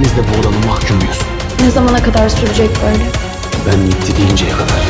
ikimiz de bu odanın mahkumuyuz. Ne zamana kadar sürecek böyle? Ben bitti deyinceye kadar.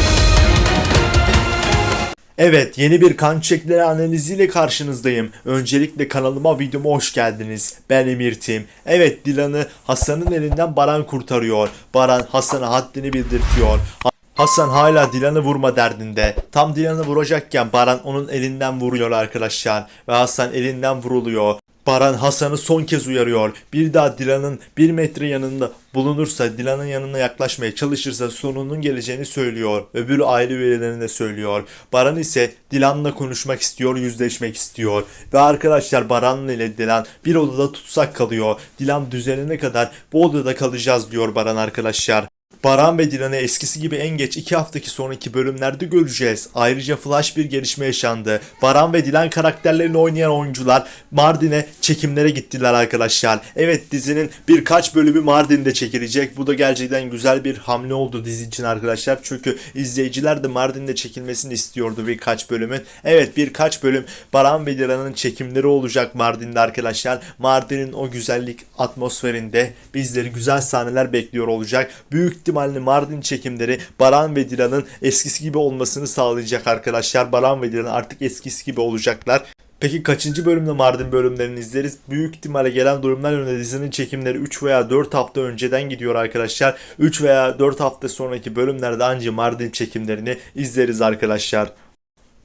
Evet yeni bir kan çiçekleri analiziyle karşınızdayım. Öncelikle kanalıma videoma hoş geldiniz. Ben Emir Tim. Evet Dilan'ı Hasan'ın elinden Baran kurtarıyor. Baran Hasan'a haddini bildirtiyor. Ha- Hasan hala Dilan'ı vurma derdinde. Tam Dilan'ı vuracakken Baran onun elinden vuruyor arkadaşlar. Ve Hasan elinden vuruluyor. Baran Hasan'ı son kez uyarıyor. Bir daha Dilan'ın bir metre yanında bulunursa, Dilan'ın yanına yaklaşmaya çalışırsa sonunun geleceğini söylüyor. Öbür aile üyelerine de söylüyor. Baran ise Dilan'la konuşmak istiyor, yüzleşmek istiyor. Ve arkadaşlar Baran ile Dilan bir odada tutsak kalıyor. Dilan düzelene kadar bu odada kalacağız diyor Baran arkadaşlar. Baran ve Dilan'ı eskisi gibi en geç 2 haftaki sonraki bölümlerde göreceğiz. Ayrıca flash bir gelişme yaşandı. Baran ve Dilan karakterlerini oynayan oyuncular Mardin'e çekimlere gittiler arkadaşlar. Evet dizinin birkaç bölümü Mardin'de çekilecek. Bu da gerçekten güzel bir hamle oldu dizi için arkadaşlar. Çünkü izleyiciler de Mardin'de çekilmesini istiyordu birkaç bölümün. Evet birkaç bölüm Baran ve Dilan'ın çekimleri olacak Mardin'de arkadaşlar. Mardin'in o güzellik atmosferinde bizleri güzel sahneler bekliyor olacak. Büyük ihtimalle Mardin çekimleri Baran ve Dilan'ın eskisi gibi olmasını sağlayacak arkadaşlar. Baran ve Dilan artık eskisi gibi olacaklar. Peki kaçıncı bölümde Mardin bölümlerini izleriz? Büyük ihtimalle gelen durumlar yönünde dizinin çekimleri 3 veya 4 hafta önceden gidiyor arkadaşlar. 3 veya 4 hafta sonraki bölümlerde anca Mardin çekimlerini izleriz arkadaşlar.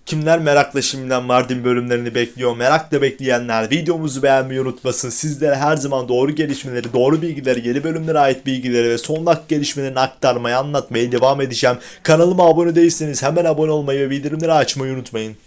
Kimler merakla şimdiden Mardin bölümlerini bekliyor? Merakla bekleyenler videomuzu beğenmeyi unutmasın. Sizlere her zaman doğru gelişmeleri, doğru bilgileri, yeni bölümlere ait bilgileri ve son dakika gelişmelerini aktarmaya, anlatmaya devam edeceğim. Kanalıma abone değilseniz hemen abone olmayı ve bildirimleri açmayı unutmayın.